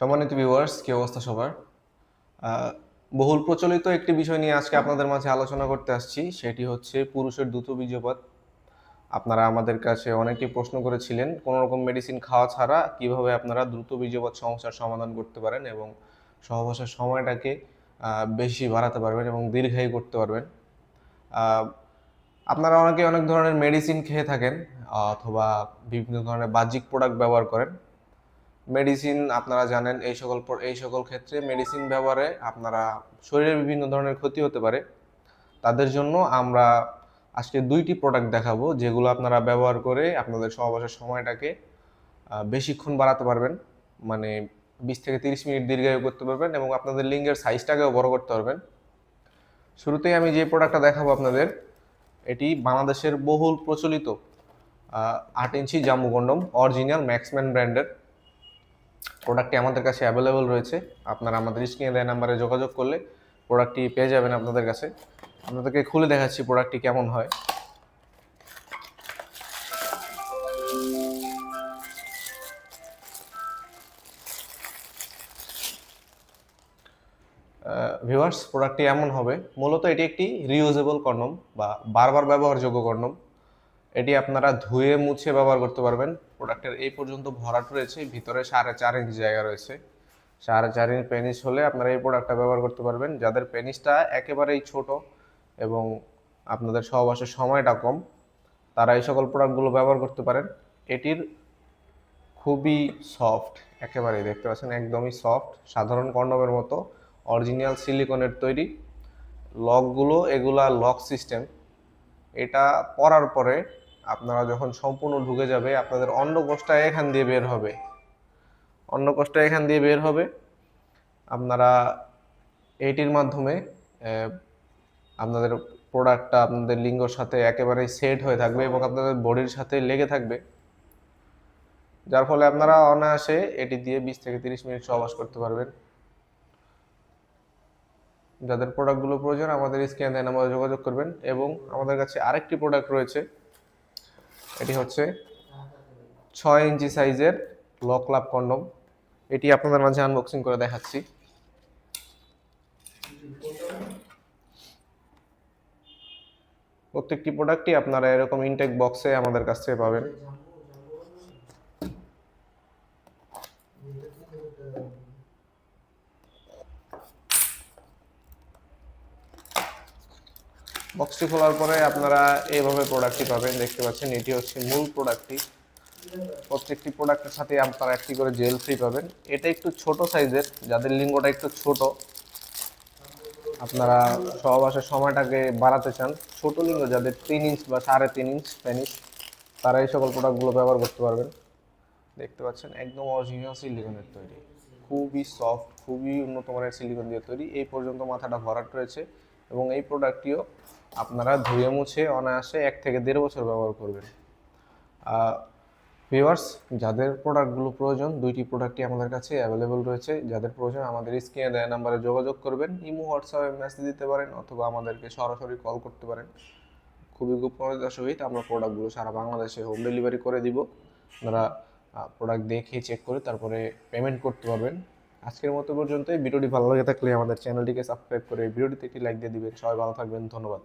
সম্মানিত ভিউয়ার্স কি অবস্থা সবার? বহুল প্রচলিত একটি বিষয় নিয়ে আজকে আপনাদের মাঝে আলোচনা করতে আসছি, সেটি হচ্ছে পুরুষের দ্রুত বীর্যপাত। আপনারা আমাদের কাছে অনেকেই প্রশ্ন করেছিলেন, কোনো রকম মেডিসিন খাওয়া ছাড়া কীভাবে আপনারা দ্রুত বীর্যপাত সমস্যার সমাধান করতে পারেন এবং সহবাসের সময়টাকে বেশি বাড়াতে পারবেন এবং দীর্ঘায়ু করতে পারবেন। আপনারা অনেকে অনেক ধরনের মেডিসিন খেয়ে থাকেন অথবা বিভিন্ন ধরনের বাহ্যিক প্রোডাক্ট ব্যবহার করেন। মেডিসিন আপনারা জানেন এই সকল এই সকল ক্ষেত্রে মেডিসিন ব্যবহারে আপনারা শরীরের বিভিন্ন ধরনের ক্ষতি হতে পারে। তাদের জন্য আমরা আজকে দুইটি প্রোডাক্ট দেখাবো, যেগুলো আপনারা ব্যবহার করে আপনাদের সহবাসের সময়টাকে বেশিক্ষণ বাড়াতে পারবেন। মানে বিশ থেকে তিরিশ মিনিট দীর্ঘায়ু করতে পারবেন এবং আপনাদের লিঙ্গের সাইজটাকেও বড় করতে পারবেন। শুরুতেই আমি যে প্রোডাক্টটা দেখাবো আপনাদের, এটি বাংলাদেশের বহুল প্রচলিত আট ইঞ্চি জাম্বু কন্ডম অরিজিনাল ম্যাক্সম্যান ব্র্যান্ডের প্রোডাক্টটি আমাদের কাছে অ্যাভেলেবল রয়েছে। আপনারা আমাদের স্ক্রিনে দেওয়া নাম্বারে যোগাযোগ করলে প্রোডাক্টটি পেয়ে যাবেন আপনাদের কাছে। আপনাদেরকে খুলে দেখাচ্ছি প্রোডাক্টটি কেমন হয়। ভিউয়ার্স প্রোডাক্টটি এমন হবে। মূলত এটি একটি রিউজেবল কন্ডম বা বারবার ব্যবহারযোগ্য কন্ডম এটি আপনারা ধুয়ে মুছে ব্যবহার করতে পারবেন। প্রোডাক্টের এই পর্যন্ত ভরাট রয়েছে। ভিতরে সাড়ে চার ইঞ্চি জায়গা রয়েছে। সাড়ে চার ইঞ্চ পেনিস হলে আপনারা এই প্রোডাক্টটা ব্যবহার করতে পারবেন। যাদের পেনিসটা একেবারেই ছোট এবং আপনাদের সহবাসের সময়টা কম, তারা এই সকল প্রোডাক্টগুলো ব্যবহার করতে পারেন। এটির খুবই সফট একেবারেই দেখতে পাচ্ছেন, একদমই সফট সাধারণ কন্ডমের মতো অরিজিনাল সিলিকনের তৈরি। লকগুলো এগুলা লক সিস্টেম এটা পরার পরে আপনারা যখন সম্পূর্ণ ঢুকে যাবে, আপনাদের অন্নকোষটা এখান দিয়ে বের হবে। অন্নকোষটা এখান দিয়ে বের হবে। আপনারা এইটির মাধ্যমে আপনাদের প্রোডাক্টটা আপনাদের লিঙ্গর সাথে একেবারেই সেট হয়ে থাকবে এবং আপনাদের বডির সাথে লেগে থাকবে। যার ফলে আপনারা অনায়াসে এটি দিয়ে বিশ থেকে তিরিশ মিনিট সহবাস করতে পারবেন। যাদের প্রোডাক্টগুলো প্রয়োজন, আমাদের স্ক্যান দেন আমাদের যোগাযোগ করবেন এবং আমাদের কাছে আরেকটি প্রোডাক্ট রয়েছে। এটি হচ্ছে ছয় ইঞ্চি সাইজের লক লাভ কন্ডম। এটি আপনাদের মাঝে আনবক্সিং করে দেখাচ্ছি। প্রত্যেকটি প্রোডাক্টই আপনারা এরকম ইনটেক বক্সে আমাদের কাছ থেকে পাবেন। বক্সটি খোলার পরে আপনারা এইভাবে প্রোডাক্টটি পাবেন। দেখতে পাচ্ছেন, এটি হচ্ছে মূল প্রোডাক্টটি প্রত্যেকটি প্রোডাক্টের সাথে আপনারা একটি করে জেল ফ্রি পাবেন। এটা একটু ছোট সাইজের যাদের লিঙ্গটা একটু ছোট, আপনারা সহবাসের সময়টাকে বাড়াতে চান। ছোট লিঙ্গ যাদের তিন ইঞ্চ বা সাড়ে তিন ইঞ্চ পেনিস তারা এই সকল প্রোডাক্টগুলো ব্যবহার করতে পারবেন। দেখতে পাচ্ছেন, একদম অরিজিনাল সিলিকনের তৈরি। খুবই সফট খুবই উন্নত মানের সিলিকন দিয়ে তৈরি। এই পর্যন্ত মাথাটা ভরাট রয়েছে। এবং এই প্রোডাক্টটিও আপনারা ধুয়ে মুছে অনায়াসে এক থেকে দেড় বছর ব্যবহার করবেন। ভিউয়ার্স যাদের প্রোডাক্টগুলো প্রয়োজন, দুইটি প্রোডাক্টই আমাদের কাছে অ্যাভেলেবল রয়েছে। যাদের প্রয়োজন, আমাদের স্ক্রিনে দেওয়া নাম্বারে যোগাযোগ করবেন। ইমো হোয়াটসঅ্যাপে মেসেজ দিতে পারেন অথবা আমাদেরকে সরাসরি কল করতে পারেন। খুবই গোপনীয়তার সহিত আমরা প্রোডাক্টগুলো সারা বাংলাদেশে হোম ডেলিভারি করে দিব। আপনারা প্রোডাক্ট দেখে চেক করে তারপরে পেমেন্ট করতে পারবেন। আজকের মতো পর্যন্তই। ভিডিওটি ভালো লাগে থাকলে আমাদের চ্যানেলটিকে সাবস্ক্রাইব করে ভিডিওটিতে একটি লাইক দিয়ে দিবেন। সবাই ভালো থাকবেন। ধন্যবাদ।